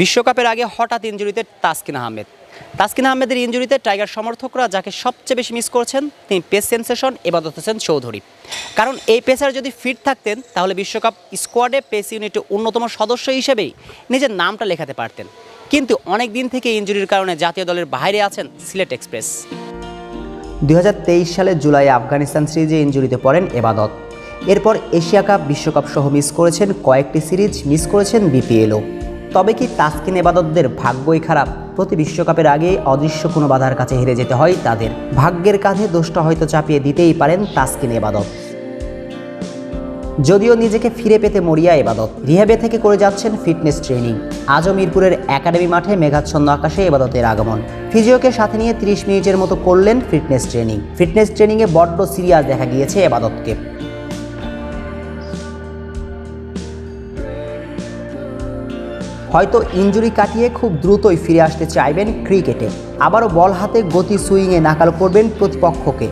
বিশ্বকাপের আগে হঠাৎ ইঞ্জুরিতে তাসকিন আহমেদ। তাসকিন আহমেদের ইঞ্জুরিতে টাইগার সমর্থকরা যাকে সবচেয়ে বেশি মিস করছেন, তিনি পেস সেন্সেশন এবাদত হোসেন চৌধুরী। কারণ এই পেসার যদি ফিট থাকতেন, তাহলে বিশ্বকাপ স্কোয়াডে পেস ইউনিটের অন্যতম সদস্য হিসেবেই নিজের নামটা লেখাতে পারতেন। কিন্তু অনেক দিন থেকে ইঞ্জুরির কারণে জাতীয় দলের বাইরে আছেন সিলেট এক্সপ্রেস। দুই সালের জুলাই আফগানিস্তান সিরিজে ইঞ্জুরিতে পড়েন এবাদত। এরপর এশিয়া কাপ বিশ্বকাপ সহ মিস করেছেন কয়েকটি সিরিজ মিস করেছেন বিপিএলও। তবে কি তাসকিন এবাদতদের ভাগ্যই খারাপ? প্রতি বিশ্বকাপের আগে অদৃশ্য কোনো বাধার কাছে হেরে যেতে হয় তাদের। ভাগ্যের কাঁধে দোষটা হয়তো চাপিয়ে দিতেই পারেন তাসকিন এবাদত। যদিও নিজেকে ফিরে পেতে মরিয়া এবাদত। রিহাবে থেকে করে যাচ্ছেন ফিটনেস ট্রেনিং। আজও মিরপুরের একাডেমি মাঠে মেঘাচ্ছন্ন আকাশে এবাদতের আগমন। ফিজিওকে সাথে নিয়ে 30 মিনিটের মতো করলেন ফিটনেস ট্রেনিং। ফিটনেস ট্রেনিংয়ে বড্ড সিরিয়াস দেখা গিয়েছে এবাদতকে। হয়তো ইঞ্জুরি কাটিয়ে খুব দ্রুতই ফিরে আসতে চাইবেন ক্রিকেটে। আবারও বল হাতে গতি সুইংয়ে নাকাল করবেন প্রতিপক্ষকে।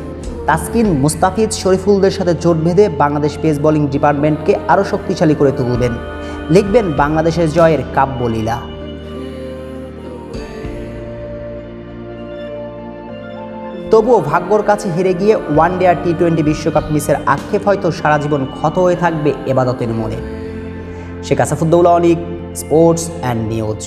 তাসকিন মুস্তাফিজ শরীফুলদের সাথে জোট বেঁধে বাংলাদেশ পেস বোলিং ডিপার্টমেন্টকে আরও শক্তিশালী করে তুলবেন। লিখবেন, বাংলাদেশের জয়ের কাব্যলীলা তবুও ভাগ্যর কাছে হেরে গিয়ে ওয়ান ডে আর টি টোয়েন্টি বিশ্বকাপ মিসের আক্ষেপ হয়তো সারা জীবন ক্ষত হয়ে থাকবে এবাদতের মনে। শেখ আসাফুদ্দৌলা অনিক স্পোর্টস অ্যান্ড নিউজ